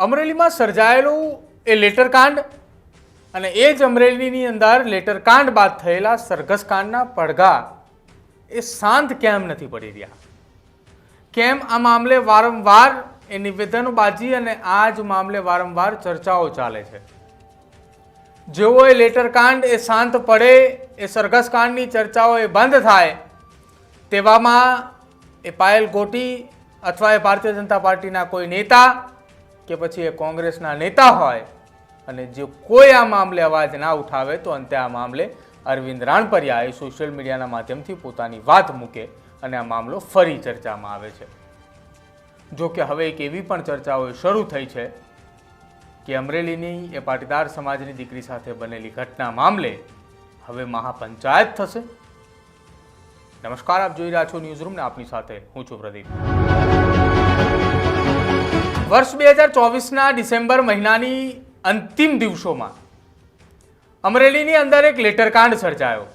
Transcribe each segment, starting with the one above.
અમરેલીમાં સર્જાયેલું એ લેટરકાંડ અને એ જ અમરેલીની અંદર લેટરકાંડ બાદ થયેલા સરઘસકાંડના પડઘા એ શાંત કેમ નથી પડી રહ્યા? કેમ આ મામલે વારંવાર એ નિવેદનબાજી અને આ જ મામલે વારંવાર ચર્ચાઓ ચાલે છે? જેવો એ લેટરકાંડ એ શાંત પડે, એ સરઘસકાંડની ચર્ચાઓ એ બંધ થાય, તેવામાં એ પાયલ ગોટી અથવા એ ભારતીય જનતા પાર્ટીના કોઈ નેતા કે પછી એ કોંગ્રેસના નેતા હોય અને જે કોઈ આ મામલે અવાજ ના ઉઠાવે તો અંતે આ મામલે અરવિંદ રાણપરિયાએ સોશિયલ મીડિયાના માધ્યમથી પોતાની વાત મૂકે અને આ મામલો ફરી ચર્ચામાં આવે છે. જો કે હવે એક એવી પણ ચર્ચાઓ શરૂ થઈ છે કે અમરેલીની એ પાટીદાર સમાજની દીકરી સાથે બનેલી ઘટના મામલે હવે મહાપંચાયત થશે. નમસ્કાર, આપ જોઈ રહ્યા છો ન્યૂઝ રૂમ આપની સાથે હું છું પ્રદીપ. વર્ષ બે હજાર ચોવીસના ડિસેમ્બર મહિનાની અંતિમ દિવસોમાં અમરેલીની અંદર એક લેટરકાંડ સર્જાયો.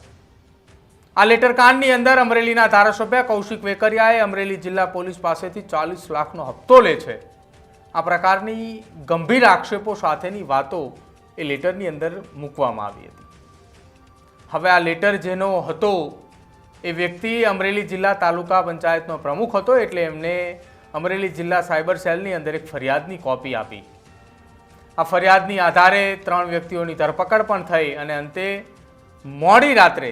આ લેટરકાંડની અંદર અમરેલીના ધારાસભ્ય કૌશિક વેકરિયાએ અમરેલી જિલ્લા પોલીસ પાસેથી ચાલીસ લાખનો હપ્તો લે છે. આ પ્રકારની ગંભીર આક્ષેપો સાથેની વાતો એ લેટરની અંદર મૂકવામાં આવી હતી. હવે આ લેટર જેનો હતો એ વ્યક્તિ અમરેલી જિલ્લા તાલુકા પંચાયતનો પ્રમુખ હતો એટલે એમને અમરેલી જિલ્લા સાયબર સેલની અંદર એક ફરિયાદની કોપી આપી. આ ફરિયાદની આધારે ત્રણ વ્યક્તિઓની ધરપકડ પણ થઈ અને અંતે મોડી રાત્રે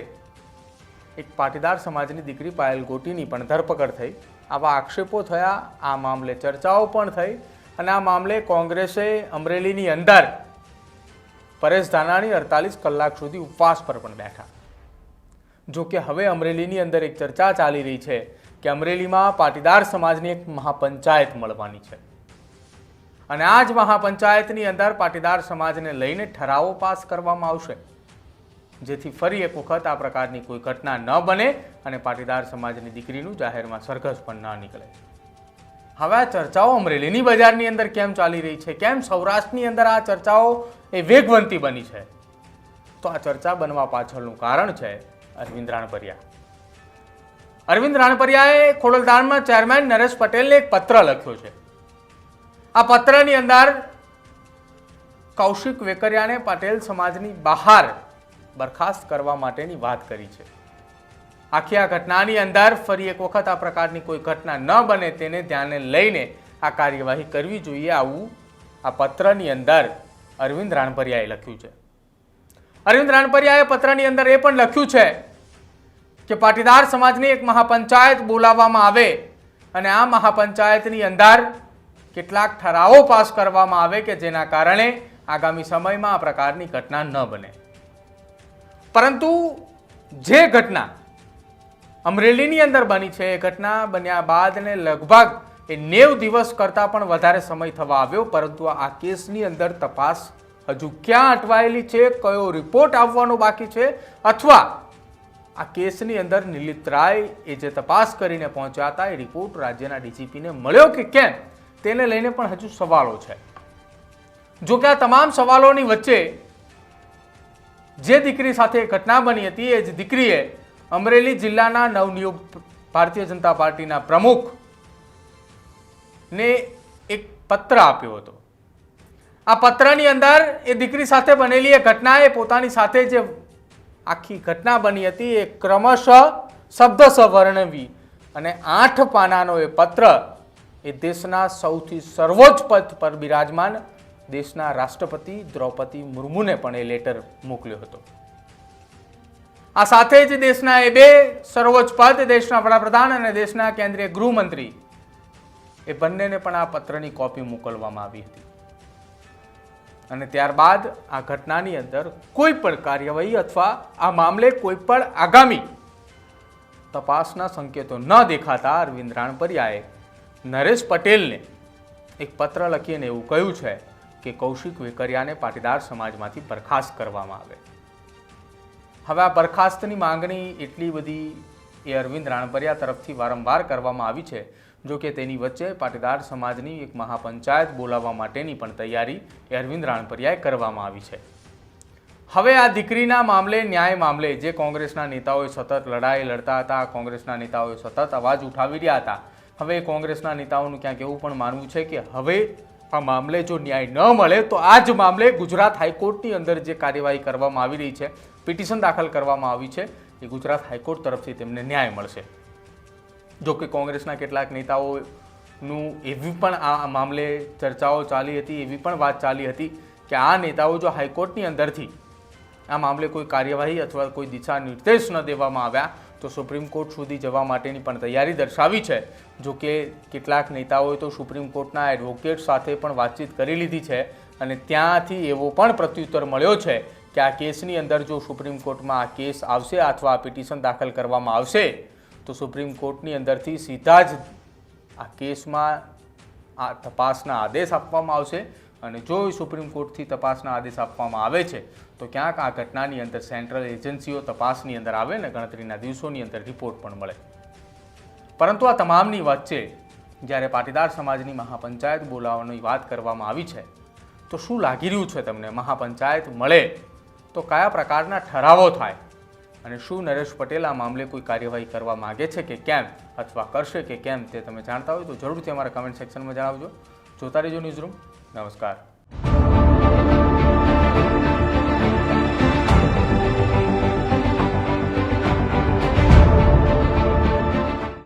એક પાટીદાર સમાજની દીકરી પાયલ ગોટીની પણ ધરપકડ થઈ. આવા આક્ષેપો થયા, આ મામલે ચર્ચાઓ પણ થઈ અને આ મામલે કોંગ્રેસે અમરેલીની અંદર પરેશ ધાનાણી અડતાલીસ કલાક સુધી ઉપવાસ પર પણ બેઠા. જો કે હવે અમરેલીની અંદર એક ચર્ચા ચાલી રહી છે. કે અમરેલીમાં પાટીદાર સમાજની એક મહાપંચાયત મળવાની છે. અને આ જ મહાપંચાયતની અંદર પાટીદાર સમાજને લઈને ઠરાવો પાસ કરવામાં આવશે. જેથી ફરી એક વખત આ પ્રકારની કોઈ ઘટના ન બને અને પાટીદાર સમાજની દીકરીનું જાહેરમાં સરઘસ પણ ન નીકળે. હવે આ ચર્ચાઓ અમરેલીની બજારની અંદર કેમ ચાલી રહી છે? કેમ સૌરાષ્ટ્રની અંદર આ ચર્ચાઓ એ વેગવંતી બની છે? તો આ ચર્ચા બનવા પાછળનું કારણ છે અરવિંદ રાણપરિયા. અરવિંદ રાણપરિયાએ ખોડલધામમાં ચેરમેન નરેશ પટેલને એક પત્ર લખ્યો છે. આ પત્રની અંદર કૌશિક વેકરિયાને પટેલ સમાજની બહાર બરખાસ્ત કરવા માટેની વાત કરી છે. આખી આ ઘટનાની અંદર ફરી એક વખત આ પ્રકારની કોઈ ઘટના ન બને તેને ધ્યાને લઈને આ કાર્યવાહી કરવી જોઈએ આવું આ પત્રની અંદર અરવિંદ રાણપરિયાએ લખ્યું છે. અરવિંદ રાણપરિયાએ પત્રની અંદર એ પણ લખ્યું છે કે પાટીદાર સમાજની એક મહાપંચાયત બોલાવવામાં આવે અને આ મહાપંચાયતની અંદર કેટલાક ઠરાવો પાસ કરવામાં આવે કે જેના કારણે આગામી સમયમાં આ પ્રકારની ઘટના ન બને. પરંતુ જે ઘટના અમરેલીની અંદર બની છે, એ ઘટના બન્યા બાદ ને લગભગ એ નેવ દિવસ કરતાં પણ વધારે સમય થવા આવ્યો, પરંતુ આ કેસની અંદર તપાસ હજુ ક્યાં અટવાયેલી છે, કયો રિપોર્ટ આવવાનો બાકી છે, અથવા આ કેસની અંદર નિલિત રાય એ જે તપાસ કરીને પહોંચ્યા હતા, એ રિપોર્ટ રાજ્યના ડીજીપીને મળ્યો કે કેમ? તેને લઈને પણ હજુ સવાલો છે. જો કે આ તમામ સવાલોની વચ્ચે જે દીકરી સાથે ઘટના બની હતી, એ જ દીકરીએ અમરેલી જિલ્લાના નવનિયુક્ત ભારતીય જનતા પાર્ટીના પ્રમુખ ને એક પત્ર આપ્યો હતો. આ પત્રની અંદર એ દીકરી સાથે બનેલી એ ઘટનાએ પોતાની સાથે જે આખી ઘટના બની હતી. એ ક્રમશઃ શબ્દશ વર્ણવી અને આઠ પાનાનો એ પત્ર એ દેશના સૌથી સર્વોચ્ચ પદ પર બિરાજમાન દેશના રાષ્ટ્રપતિ દ્રૌપદી મુર્મુને પણ એ લેટર મોકલ્યો હતો. આ સાથે જ દેશના એ બે સર્વોચ્ચ પદ, દેશના વડાપ્રધાન અને દેશના કેન્દ્રીય ગૃહમંત્રી એ બંનેને પણ આ પત્રની કોપી મોકલવામાં આવી હતી. અને ત્યારબાદ આ ઘટનાની અંદર કોઈ પણ કાર્યવાહી અથવા આ મામલે કોઈ પણ આગામી તપાસના સંકેતો ન દેખાતા અરવિંદ રાણપરિયાએ નરેશ પટેલને એક પત્ર લખીને એવું કહ્યું છે કે કૌશિક વેકરિયાને પાટીદાર સમાજમાંથી બરખાસ્ત કરવામાં આવે. હવે આ બરખાસ્તની માંગણી એટલી બધી એ અરવિંદ રાણપરિયા તરફથી વારંવાર કરવામાં આવી છે જો કે તેની વચ્ચે પાટીદાર સમાજની એક મહાપંચાયત બોલાવવા માટેની પણ તૈયારી અરવિંદ રાણપરિયાએ કરવામાં આવી છે. હવે આ દીકરીના મામલે, ન્યાય મામલે જે કોંગ્રેસના નેતાઓએ સતત લડાઈ લડતા હતા, કોંગ્રેસના નેતાઓએ સતત અવાજ ઉઠાવી રહ્યા હતા. હવે કોંગ્રેસના નેતાઓનું ક્યાંક એવું પણ માનવું છે કે હવે આ મામલે જો ન્યાય ન મળે, તો આ જ મામલે ગુજરાત હાઈકોર્ટની અંદર જે કાર્યવાહી કરવામાં આવી રહી છે, પિટિશન દાખલ કરવામાં આવી છે, એ ગુજરાત હાઈકોર્ટ તરફથી તેમને ન્યાય મળશે. જો કે કોંગ્રેસના કેટલાક નેતાઓનું એવી પણ આ મામલે ચર્ચાઓ ચાલી હતી, એવી પણ વાત ચાલી હતી કે આ નેતાઓ જો હાઈકોર્ટની અંદરથી આ મામલે કોઈ કાર્યવાહી અથવા કોઈ દિશા નિર્દેશ ન દેવામાં આવ્યા, તો સુપ્રીમ કોર્ટ સુધી જવા માટેની પણ તૈયારી દર્શાવી છે. જો કે કેટલાક નેતાઓએ તો સુપ્રીમ કોર્ટના એડવોકેટ સાથે પણ વાતચીત કરી લીધી છે અને ત્યાંથી એવો પણ પ્રત્યુત્તર મળ્યો છે કે આ કેસની અંદર જો સુપ્રીમ કોર્ટમાં આ કેસ આવશે અથવા આ પિટિશન દાખલ કરવામાં આવશે તો સુપ્રીમ કોર્ટની અંદરથી સીધા જ આ કેસમાં આ તપાસના આદેશ આપવામાં આવશે અને જો સુપ્રીમ કોર્ટથી તપાસના આદેશ આપવામાં આવે છે, તો ક્યાંક આ ઘટનાની અંદર સેન્ટ્રલ એજન્સીઓ તપાસની અંદર આવે ને ગણતરીના દિવસોની અંદર રિપોર્ટ પણ મળે. પરંતુ આ તમામની વચ્ચે જ્યારે પાટીદાર સમાજની મહાપંચાયત બોલાવવાની વાત કરવામાં આવી છે, તો શું લાગી રહ્યું છે તમને? મહાપંચાયત મળે તો કયા પ્રકારના ઠરાવો થાય? અને શું નરેશ પટેલ આ મામલે કોઈ કાર્યવાહી કરવા માગે છે કે કેમ? અથવા કરશે કે કેમ તે તમે જાણતા હોય તો જરૂરથી અમારા કમેન્ટ સેક્શનમાં જણાવજો. જોતા રહેજો ન્યૂઝરૂમ નમસ્કાર.